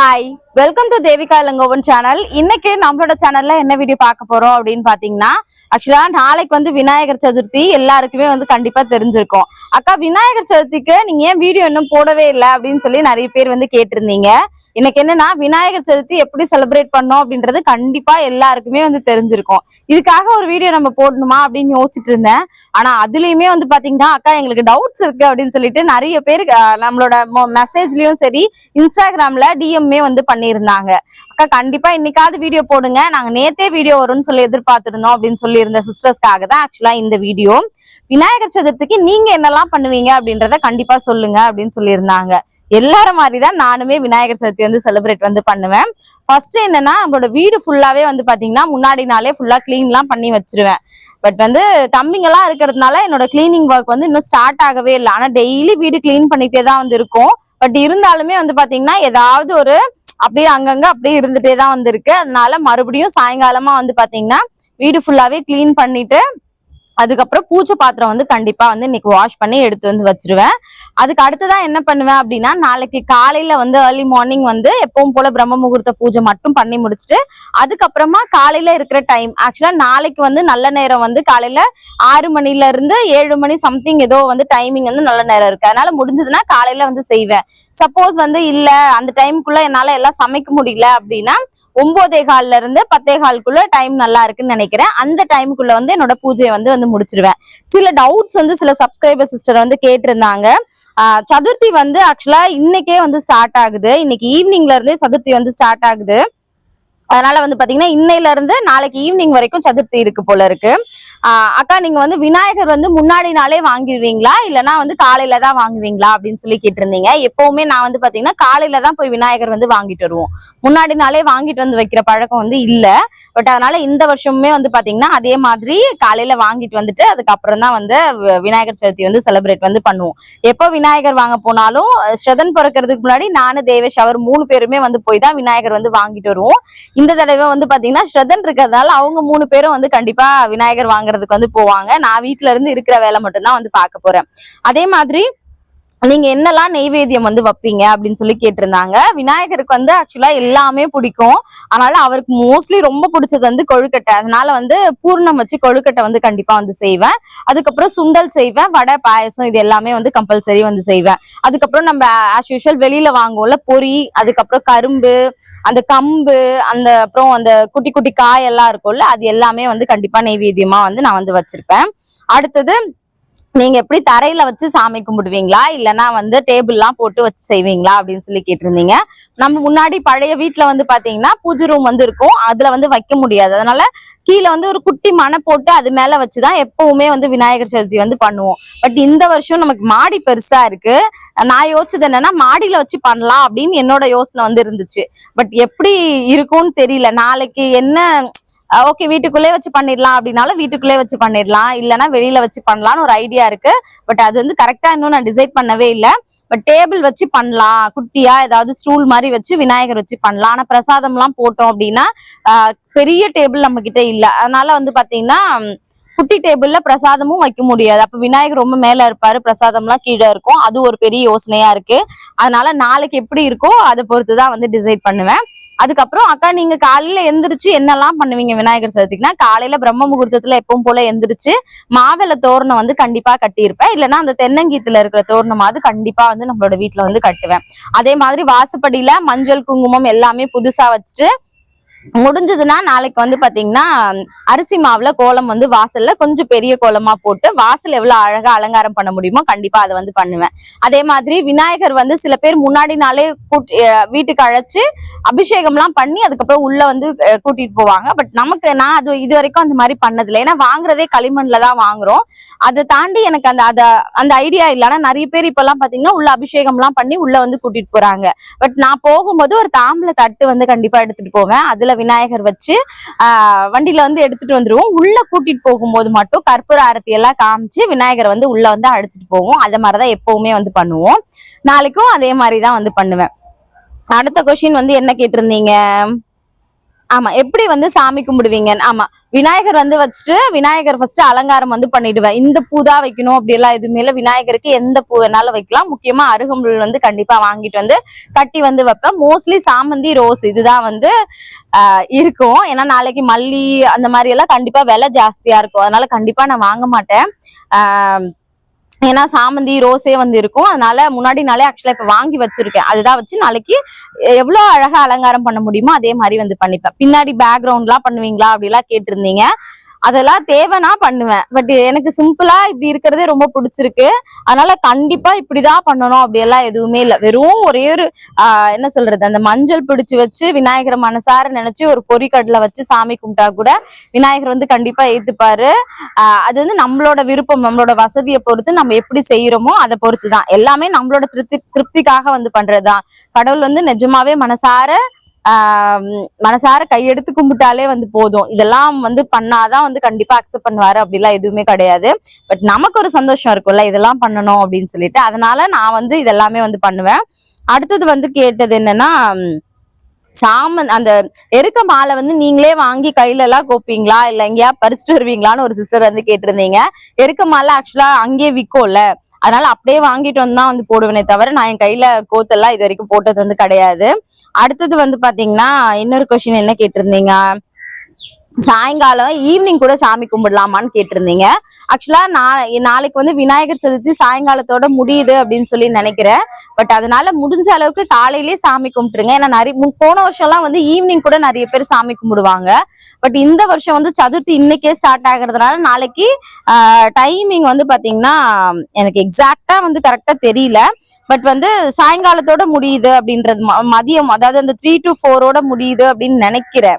Hi welcome to Devika Ilangovan channel இன்னைக்கு நம்மளோட சேனல்ல என்ன வீடியோ பார்க்க போறோம் அப்படின்னு பாத்தீங்கன்னா ஆக்சுவலா நாளைக்கு வந்து விநாயகர் சதுர்த்தி எல்லாருக்குமே வந்து கண்டிப்பா தெரிஞ்சிருக்கும். அக்கா விநாயகர் சதுர்த்திக்கு நீங்க ஏன் வீடியோ இன்னும் போடவே இல்லை அப்படின்னு சொல்லி நிறைய பேர் வந்து கேட்டிருந்தீங்க. எனக்கு என்னன்னா விநாயகர் சதுர்த்தி எப்படி செலிப்ரேட் பண்ணோம் அப்படின்றது கண்டிப்பா எல்லாருக்குமே வந்து தெரிஞ்சிருக்கும். இதுக்காக ஒரு வீடியோ நம்ம போடணுமா அப்படின்னு யோசிச்சுட்டு இருந்தேன். ஆனா அதுலயுமே வந்து பாத்தீங்கன்னா அக்கா எங்களுக்கு டவுட்ஸ் இருக்கு அப்படின்னு சொல்லிட்டு நிறைய பேர் நம்மளோட மெசேஜ்லயும் சரி இன்ஸ்டாகிராம்ல டிஎம் எல்லாருமே வந்து பண்ணியிருந்தாங்க. அக்கா கண்டிப்பா இன்னைக்காவது வீடியோ போடுங்க. நாங்க நேத்தே வீடியோ வரும்னு சொல்லி எதிர்பார்த்திருந்தோம் அப்படின்னு சொல்லி இருந்த சிஸ்டர்ஸ்க்காக தான் ஆக்சுவலா இந்த வீடியோ விநாயகர் சதுர்த்திக்கு நீங்க என்னெல்லாம் பண்ணுவீங்க அப்படின்றத கண்டிப்பா சொல்லுங்க அப்படின்னு சொல்லியிருந்தாங்க. எல்லாரும் மாதிரிதான் நானுமே விநாயகர் சதுர்த்தி வந்து செலிப்ரேட் வந்து பண்ணுவேன். ஃபர்ஸ்ட் என்னன்னா நம்மளோட வீடு ஃபுல்லாவே வந்து பாத்தீங்கன்னா முன்னாடி நாளே ஃபுல்லா கிளீன் எல்லாம் பண்ணி வச்சிருவேன். பட் வந்து தம்பிங்கெல்லாம் இருக்கிறதுனால என்னோட கிளீனிங் ஒர்க் வந்து இன்னும் ஸ்டார்ட் ஆகவே இல்லை. ஆனா டெய்லி வீடு கிளீன் பண்ணிட்டே தான் வந்து இருக்கும். பட் இருந்தாலுமே வந்து பாத்தீங்கன்னா ஏதாவது ஒரு அப்படியே அங்கங்க அப்படியே இருந்துட்டே தான் வந்திருக்கு. அதனால மறுபடியும் சாயங்காலமா வந்து பாத்தீங்கன்னா வீடு ஃபுல்லாவே கிளீன் பண்ணிட்டு அதுக்கப்புறம் பூச்சை பாத்திரம் வந்து கண்டிப்பா வந்து இன்னைக்கு வாஷ் பண்ணி எடுத்து வந்து வச்சிருவேன். அதுக்கு அடுத்ததான் என்ன பண்ணுவேன் அப்படின்னா நாளைக்கு காலையில வந்து ஏர்லி மார்னிங் வந்து எப்பவும் போல பிரம்ம முகூர்த்த பூஜை மட்டும் பண்ணி முடிச்சுட்டு அதுக்கப்புறமா காலையில இருக்கிற டைம் ஆக்சுவலா நாளைக்கு வந்து நல்ல நேரம் வந்து காலையில ஆறு மணில இருந்து ஏழு மணி சம்திங் ஏதோ வந்து டைமிங் வந்து நல்ல நேரம் இருக்கு. அதனால முடிஞ்சதுன்னா காலையில வந்து செய்வேன். சப்போஸ் வந்து இல்ல அந்த டைமுக்குள்ள என்னால எல்லாம் சமைக்க முடியல அப்படின்னா ஒன்பதே கால்ல இருந்து பத்தே கால்குள்ள டைம் நல்லா இருக்குன்னு நினைக்கிறேன். அந்த டைமுக்குள்ள வந்து என்னோட பூஜையை வந்து வந்து முடிச்சிருவேன். சில டவுட்ஸ் வந்து சில சப்ஸ்கிரைபர் சிஸ்டர் வந்து கேட்டிருந்தாங்க. சதுர்த்தி வந்து ஆக்சுவலா இன்னைக்கே வந்து ஸ்டார்ட் ஆகுது. இன்னைக்கு ஈவினிங்ல இருந்தே சதுர்த்தி வந்து ஸ்டார்ட் ஆகுது. அதனால வந்து பாத்தீங்கன்னா இன்னையில இருந்து நாளைக்கு ஈவினிங் வரைக்கும் சதுர்த்தி இருக்கு போல இருக்கு. அக்கா நீங்க வந்து விநாயகர் வந்து முன்னாடி நாளே வாங்கிடுவீங்களா? இல்லனா வந்து காலையில தான் வாங்குவீங்களா? அப்படின்னு சொல்லி கேட்டிருந்தீங்க. எப்பவுமே நான் வந்து பாத்தீங்கன்னா காலையில தான் போய் விநாயகர் வந்து வாங்கிட்டு வருவோம். முன்னாடி நாளே வாங்கிட்டு வந்து வைக்கிற பழக்கம் வந்து இல்ல. பட் அதனால இந்த வருஷமுமே வந்து பாத்தீங்கன்னா அதே மாதிரி காலையில வாங்கிட்டு வந்துட்டு அதுக்கப்புறம் தான் வந்து விநாயகர் சதுர்த்தி வந்து செலிப்ரேட் வந்து பண்ணுவோம். எப்போ விநாயகர் வாங்க போனாலும் ஸ்ரதன் பிறக்கிறதுக்கு முன்னாடி நானு தேவேஷ் அவர் மூணு பேருமே வந்து போய் தான் விநாயகர் வந்து வாங்கிட்டு வருவோம். இந்த தடவை வந்து பாத்தீங்கன்னா ஸ்ரதன் இருக்கிறதுனால அவங்க மூணு பேரும் வந்து கண்டிப்பா விநாயகர் வாங்குறதுக்கு வந்து போவாங்க. நான் வீட்டுல இருந்து இருக்கிற வேலை மட்டும்தான் வந்து பார்க்க போறேன். அதே மாதிரி நீங்க என்னெல்லாம் நெய்வேத்தியம் வந்து வைப்பீங்க அப்படின்னு சொல்லி கேட்டிருந்தாங்க. விநாயகருக்கு வந்து ஆக்சுவலா எல்லாமே பிடிக்கும். அதனால அவருக்கு மோஸ்ட்லி ரொம்ப பிடிச்சது வந்து கொழுக்கட்டை. அதனால வந்து பூர்ணம் வச்சு கொழுக்கட்டை வந்து கண்டிப்பா வந்து செய்வேன். அதுக்கப்புறம் சுண்டல் செய்வேன். வடை பாயசம் இது எல்லாமே வந்து கம்பல்சரி வந்து செய்வேன். அதுக்கப்புறம் நம்ம ஆஸ் யூஷுவல் வெளியில வாங்குவோம்ல பொரி அதுக்கப்புறம் கரும்பு அந்த கம்பு அந்த அப்புறம் அந்த குட்டி குட்டி காய் எல்லாம் இருக்கும்ல அது எல்லாமே வந்து கண்டிப்பா நெய்வேத்தியமா வந்து நான் வந்து வச்சிருப்பேன். அடுத்தது நீங்க எப்படி தரையில வச்சு சாமி கும்பிடுவீங்களா? இல்லைன்னா வந்து டேபிள்லாம் போட்டு வச்சு செய்வீங்களா? அப்படின்னு சொல்லி கேட்டிருந்தீங்க. நம்ம முன்னாடி பழைய வீட்டுல வந்து பாத்தீங்கன்னா பூஜை ரூம் வந்து இருக்கும். அதுல வந்து வைக்க முடியாது. அதனால கீழே வந்து ஒரு குட்டி மனை போட்டு அது மேல வச்சுதான் எப்பவுமே வந்து விநாயகர் சதுர்த்தி வந்து பண்ணுவோம். பட் இந்த வருஷம் நமக்கு மாடி பெருசா இருக்கு. நான் யோசிச்சது என்னன்னா மாடியில வச்சு பண்ணலாம் அப்படின்னு என்னோட யோசனை வந்து இருந்துச்சு. பட் எப்படி இருக்கும்னு தெரியல. நாளைக்கு என்ன ஓகே வீட்டுக்குள்ளே வச்சு பண்ணிடலாம் அப்படின்னாலும் வீட்டுக்குள்ளே வச்சு பண்ணிடலாம். இல்லைன்னா வெளியில வச்சு பண்ணலாம்னு ஒரு ஐடியா இருக்கு. பட் அது வந்து கரெக்டா இன்னும் நான் டிசைட் பண்ணவே இல்லை. பட் டேபிள் வச்சு பண்ணலாம். குட்டியா ஏதாவது ஸ்டூல் மாதிரி வச்சு விநாயகர் வச்சு பண்ணலாம். ஆனா பிரசாதம்லாம் போட்டோம் அப்படின்னா பெரிய டேபிள் நம்ம கிட்ட இல்ல. அதனால வந்து பாத்தீங்கன்னா குட்டி டேபிள்ல பிரசாதமும் வைக்க முடியாது. அப்ப விநாயகர் ரொம்ப மேல இருப்பாரு. பிரசாதம்லாம் கீழே இருக்கும். அது ஒரு பெரிய யோசனையா இருக்கு. அதனால நாளைக்கு எப்படி இருக்கோ அதை பொறுத்து தான் வந்து டிசைட் பண்ணுவேன். அதுக்கப்புறம் அக்கா நீங்க காலையில எந்திரிச்சு என்னெல்லாம் பண்ணுவீங்க விநாயகர் சதுர்த்திக்குன்னா காலையில பிரம்ம முகூர்த்தத்துல எப்பவும் போல எந்திரிச்சு மாவில தோரணம் வந்து கண்டிப்பா கட்டியிருப்பேன். இல்லைன்னா அந்த தென்னங்கீத்துல இருக்கிற தோரணமாவது கண்டிப்பா வந்து நம்மளோட வீட்டுல வந்து கட்டுவேன். அதே மாதிரி வாசப்படியில மஞ்சள் குங்குமம் எல்லாமே புதுசா வச்சுட்டு முடிஞ்சதுன்னா நாளைக்கு வந்து பாத்தீங்கன்னா அரிசி மாவுல கோலம் வந்து வாசல்ல கொஞ்சம் பெரிய கோலமா போட்டு வாசல் எவ்வளவு அழகா அலங்காரம் பண்ண முடியுமோ கண்டிப்பா அதை வந்து பண்ணுவேன். அதே மாதிரி விநாயகர் வந்து சில பேர் முன்னாடி நாளே வீட்டுக்கு அழைச்சு அபிஷேகம்லாம் பண்ணி அதுக்கப்புறம் உள்ள வந்து கூட்டிட்டு போவாங்க. பட் நமக்கு நான் அது இது வரைக்கும் அந்த மாதிரி பண்ணதில்லை. ஏன்னா வாங்குறதே களிமண்ல தான் வாங்குறோம். அதை தாண்டி எனக்கு அந்த அத அந்த ஐடியா இல்லை நிறைய பேர் இப்பெல்லாம் பாத்தீங்கன்னா உள்ள அபிஷேகம்லாம் பண்ணி உள்ள வந்து கூட்டிட்டு போறாங்க. பட் நான் போகும்போது ஒரு தாம்பல தட்டு வந்து கண்டிப்பா எடுத்துட்டு போவேன். அதுல விநாயகர் வச்சு வண்டியில வந்து எடுத்துட்டு வந்துருவோம். உள்ள கூட்டிட்டு போகும்போது மட்டும் கற்பூர ஆரத்தி எல்லாம் காமிச்சு விநாயகரை வந்து உள்ள வந்து அழைச்சிட்டு போவோம். அது மாதிரிதான் எப்பவுமே வந்து பண்ணுவோம். நாளைக்கும் அதே மாதிரிதான் வந்து பண்ணுவேன். அடுத்த கொஸ்டின் வந்து என்ன கேட்டிருந்தீங்க? ஆமா எப்படி வந்து சாமி கும்பிடுவீங்க ஆமா விநாயகர் வந்து வச்சுட்டு விநாயகர் ஃபர்ஸ்ட் அலங்காரம் வந்து பண்ணிடுவேன். இந்த பூ தான் வைக்கணும் அப்படி எல்லாம் எதுவுமே இல்லை. விநாயகருக்கு எந்த பூ வேணாலும் வைக்கலாம். முக்கியமா அருகம்புல் வந்து கண்டிப்பா வாங்கிட்டு வந்து கட்டி வந்து வைப்பேன். மோஸ்ட்லி சாமந்தி ரோஸ் இதுதான் வந்து இருக்கும். ஏன்னா நாளைக்கு மல்லி அந்த மாதிரி எல்லாம் கண்டிப்பா விலை ஜாஸ்தியா இருக்கும். அதனால கண்டிப்பா நான் வாங்க மாட்டேன். ஏன்னா சாமந்தி ரோஸே வந்து இருக்கும். அதனால முன்னாடி நாளே ஆக்சுவலா இப்ப வாங்கி வச்சிருக்கேன். அதுதான் வச்சு நாளைக்கு எவ்வளவு அழகா அலங்காரம் பண்ண முடியுமோ அதே மாதிரி வந்து பண்ணிப்பேன். பின்னாடி பேக்ரவுண்ட் எல்லாம் பண்ணுவீங்களா? அப்படிலாம் கேட்டிருந்தீங்க. அதெல்லாம் தேவைன்னா பண்ணுவேன். பட் எனக்கு சிம்பிளா இப்படி இருக்கிறதே ரொம்ப பிடிச்சிருக்கு. அதனால கண்டிப்பா இப்படிதான் பண்ணணும். அப்படி எல்லாம் எதுவுமே இல்லை. வெறும் ஒரே ஒரு என்ன சொல்றது? அந்த மஞ்சள் பிடிச்சு வச்சு விநாயகரை மனசார நினைச்சு ஒரு பொறிக்கடலை வச்சு சாமி கும்பிட்டா கூட விநாயகர் வந்து கண்டிப்பா ஏத்துப்பாரு. அது வந்து நம்மளோட விருப்பம். நம்மளோட வசதியை பொறுத்து நம்ம எப்படி செய்யறோமோ அதை பொறுத்து தான் எல்லாமே நம்மளோட திருப்தி திருப்திக்காக வந்து பண்றதுதான். கடவுள் வந்து நிஜமாவே மனசார மனசார கையெடுத்து கும்பிட்டாலே வந்து போதும். இதெல்லாம் வந்து பண்ணாதான் வந்து கண்டிப்பா அக்செப்ட் பண்ணுவாரு அப்படிலாம் எதுவுமே கிடையாது. பட் நமக்கு ஒரு சந்தோஷம் இருக்கும்ல இதெல்லாம் பண்ணணும் அப்படின்னு சொல்லிட்டு. அதனால நான் வந்து இதெல்லாமே வந்து பண்ணுவேன். அடுத்தது வந்து கேட்டது என்னன்னா சாமன் அந்த எருக்க மாலை வந்து நீங்களே வாங்கி கையில எல்லாம் கோப்பீங்களா? இல்ல எங்கேயா பறிச்சுட்டு வருவீங்களான்னு ஒரு சிஸ்டர் வந்து கேட்டிருந்தீங்க. எருக்க மாலை ஆக்சுவலா அங்கேயே விற்கும்ல. அதனால அப்படியே வாங்கிட்டு வந்து தான் வந்து போடுவேனே தவிர நான் என் கையில கோத்தெல்லாம் இது வரைக்கும் போட்டது வந்து கிடையாது. அடுத்தது வந்து பாத்தீங்கன்னா இன்னொரு கொஸ்டின் என்ன கேட்டிருந்தீங்க? சாயங்காலம் ஈவினிங் கூட சாமி கும்பிடலாமான்னு கேட்டிருந்தீங்க. ஆக்சுவலா நான் நாளைக்கு வந்து விநாயகர் சதுர்த்தி சாயங்காலத்தோட முடியுது அப்படின்னு சொல்லி நினைக்கிறேன். பட் அதனால முடிஞ்ச அளவுக்கு காலையிலேயே சாமி கும்பிட்டுருங்க. ஏன்னா நிறைய போன போன வருஷம்லாம் வந்து ஈவினிங் கூட நிறைய பேர் சாமி கும்பிடுவாங்க. பட் இந்த வருஷம் வந்து சதுர்த்தி இன்னைக்கே ஸ்டார்ட் ஆகுறதுனால நாளைக்கு டைமிங் வந்து பாத்தீங்கன்னா எனக்கு எக்ஸாக்டா வந்து கரெக்டா தெரியல. பட் வந்து சாயங்காலத்தோட முடியுது அப்படின்றது ம- மதியம் அதாவது அந்த த்ரீ டு ஃபோரோட முடியுது அப்படின்னு நினைக்கிறேன்.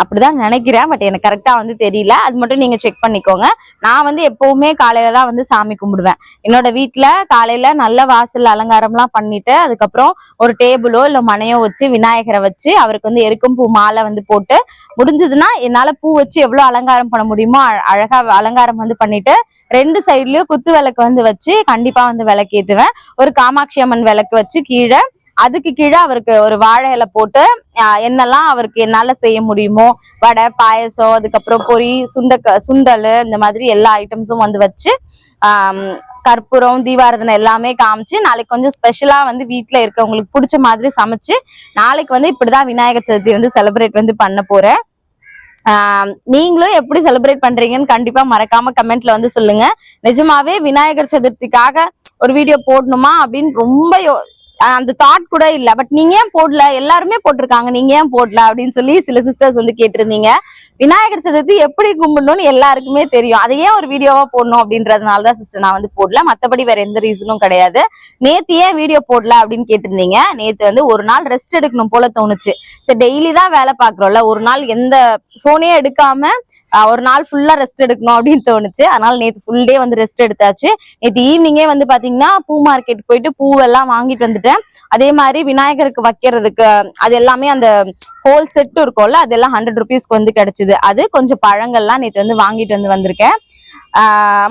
அப்படிதான் நினைக்கிறேன். பட் எனக்கு கரெக்டா வந்து தெரியல. அது மட்டும் நீங்க செக் பண்ணிக்கோங்க. நான் வந்து எப்பவுமே காலையில தான் வந்து சாமி கும்பிடுவேன். என்னோட வீட்டுல காலையில நல்ல வாசல் அலங்காரம்லாம் பண்ணிட்டு அதுக்கப்புறம் ஒரு டேபிளோ இல்ல மனையோ வச்சு விநாயகரை வச்சு அவருக்கு வந்து எருக்கும் பூ மாலை வந்து போட்டு முடிஞ்சதுன்னா என்னால பூ வச்சு எவ்வளவு அலங்காரம் பண்ண முடியுமோ அழகா அலங்காரம் வந்து பண்ணிட்டு ரெண்டு சைட்லயும் குத்து விளக்கு வந்து வச்சு கண்டிப்பா வந்து விளக்கேத்துவேன். ஒரு காமாட்சி அம்மன் விளக்கு வச்சு கீழே அதுக்கு கீழே அவருக்கு ஒரு வாழை இலை போட்டு என்னெல்லாம் அவருக்கு என்னால செய்ய முடியுமோ வடை பாயசம் அதுக்கப்புறம் பொரி சுண்டக்க சுண்டல் இந்த மாதிரி எல்லா ஐட்டம்ஸும் வந்து வச்சு கற்பூரம் தீபாரதனை எல்லாமே காமிச்சு நாளைக்கு கொஞ்சம் ஸ்பெஷலா வந்து வீட்டுல இருக்கவங்களுக்கு பிடிச்ச மாதிரி சமைச்சு நாளைக்கு வந்து இப்படிதான் விநாயகர் சதுர்த்தி வந்து செலிப்ரேட் வந்து பண்ண போறேன். நீங்களும் எப்படி செலிப்ரேட் பண்றீங்கன்னு கண்டிப்பா மறக்காம கமெண்ட்ல வந்து சொல்லுங்க. நிஜமாவே விநாயகர் சதுர்த்திக்காக ஒரு வீடியோ போடணுமா அப்படின்னு ரொம்ப யோ- அந்த தாட் கூட இல்ல. பட் நீங்க ஏன் போடல? எல்லாருமே போட்டிருக்காங்க. நீங்க ஏன் போடல? அப்படின்னு சொல்லி சில சிஸ்டர்ஸ் வந்து கேட்டிருந்தீங்க. விநாயகர் சதுர்த்தி எப்படி கும்பிடணும்னு எல்லாருக்குமே தெரியும். அதை ஏன் ஒரு வீடியோவா போடணும் அப்படின்றதுனால தான் சிஸ்டர் நான் வந்து போடல. மத்தபடி வேற எந்த ரீசனும் கிடையாது. நேத்து ஏன் வீடியோ போடல அப்படின்னு கேட்டிருந்தீங்க. நேத்து வந்து ஒரு நாள் ரெஸ்ட் எடுக்கணும் போல தோணுச்சு. சரி டெய்லி தான் வேலை பாக்குறோம்ல ஒரு நாள் எந்த போனே எடுக்காம ஒரு நாள் ஃபுல்லா ரெஸ்ட் எடுக்கணும் அப்படின்னு தோணுச்சு. அதனால நேற்று ஃபுல் டே வந்து ரெஸ்ட் எடுத்தாச்சு. நேற்று ஈவினிங்கே வந்து பாத்தீங்கன்னா பூ மார்க்கெட் போயிட்டு பூவெல்லாம் வாங்கிட்டு வந்துட்டேன். அதே மாதிரி விநாயகருக்கு வைக்கிறதுக்கு அது எல்லாமே அந்த ஹோல் செட் இருக்கும்ல அதெல்லாம் ஹண்ட்ரட் ருபீஸ்க்கு வந்து கிடைச்சது. அது கொஞ்சம் பழங்கள்லாம் நேற்று வந்து வாங்கிட்டு வந்து வந்திருக்கேன்.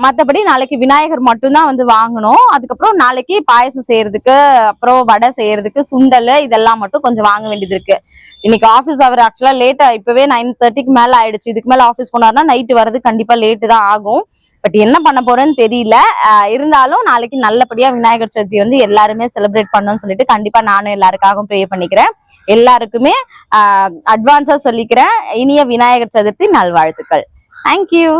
மற்றபடி நாளைக்கு விநாயகர் மட்டும்தான் வந்து வாங்கணும். அதுக்கப்புறம் நாளைக்கு பாயசம் செய்யறதுக்கு அப்புறம் வடை செய்யறதுக்கு சுண்டல் இதெல்லாம் மட்டும் கொஞ்சம் வாங்க வேண்டியது இருக்கு. இன்னைக்கு ஆஃபீஸ் அவர் ஆக்சுவலா லேட்டா இப்பவே நைன் தேர்ட்டிக்கு மேல ஆயிடுச்சு. இதுக்கு மேல ஆஃபீஸ் போனாருன்னா நைட்டு வர்றது கண்டிப்பா லேட்டு தான் ஆகும். பட் என்ன பண்ண போறேன்னு தெரியல. இருந்தாலும் நாளைக்கு நல்லபடியா விநாயகர் சதுர்த்தி வந்து எல்லாருமே செலிப்ரேட் பண்ணணும்னு சொல்லிட்டு கண்டிப்பா நானும் எல்லாருக்காகவும் ப்ரே பண்ணிக்கிறேன். எல்லாருக்குமே அட்வான்ஸா சொல்லிக்கிறேன். இனிய விநாயகர் சதுர்த்தி நல்வாழ்த்துக்கள். தேங்க்யூ